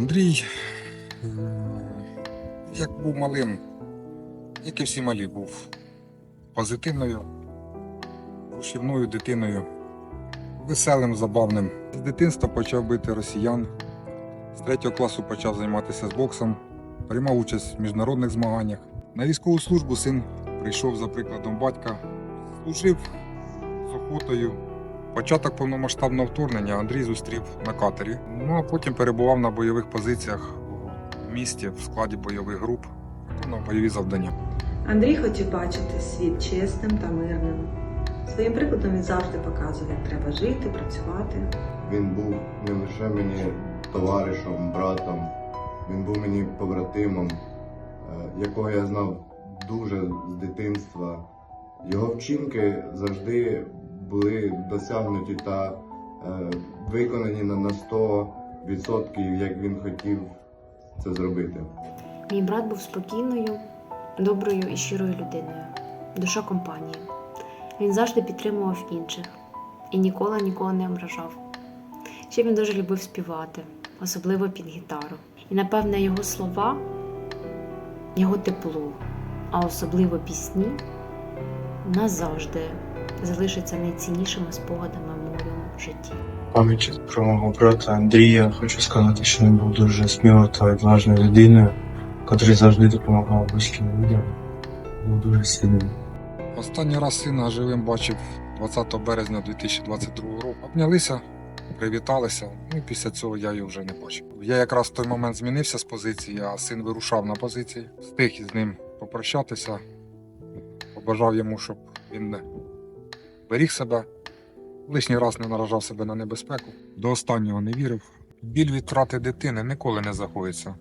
Андрій, е, як був малим, як і всі малі, був позитивною, рушівною дитиною, веселим, забавним. З дитинства почав бити росіян. З третього класу почав займатися з боксом, приймав участь в міжнародних змаганнях. На військову службу син прийшов за прикладом батька, служив з охотою. Початок повномасштабного вторгнення Андрій зустрів на катері. Ну а потім перебував на бойових позиціях у місті в складі бойових груп, виконував бойові завдання. Андрій хотів бачити світ чесним та мирним. Своїм прикладом він завжди показував, як треба жити, працювати. Він був не лише мені товаришем, братом, він був мені побратимом, е, якого я знав дуже з дитинства. Його вчинки завжди були досягнуті та е, виконані на, на 100%, як він хотів це зробити. Мій брат був спокійною, доброю і щирою людиною, душа компанії. Він завжди підтримував інших і ніколи нікого не ображав. Ще він дуже любив співати, особливо під гітару. І напевне його слова, його тепло, а особливо пісні назавжди залишаться найціннішими спогадами в моєму житті. пам'ять про мого брата Андрія хочу сказати, що він був дуже смілою та відважною людиною, котрий завжди допомагав близьким людям. Був дуже сильним. Останній раз сина живим бачив 20 березня 2022 року. Обнялися, привіталися. Ну і після цього я його вже не бачив. Я якраз в той момент змінився з позиції, а син вирушав на позиції. Встиг із ним попрощатися, побажав йому, щоб він не беріг себе, лишній раз не наражав себе на небезпеку. До останнього не вірив. Біль від втрати дитини ніколи не загоїться.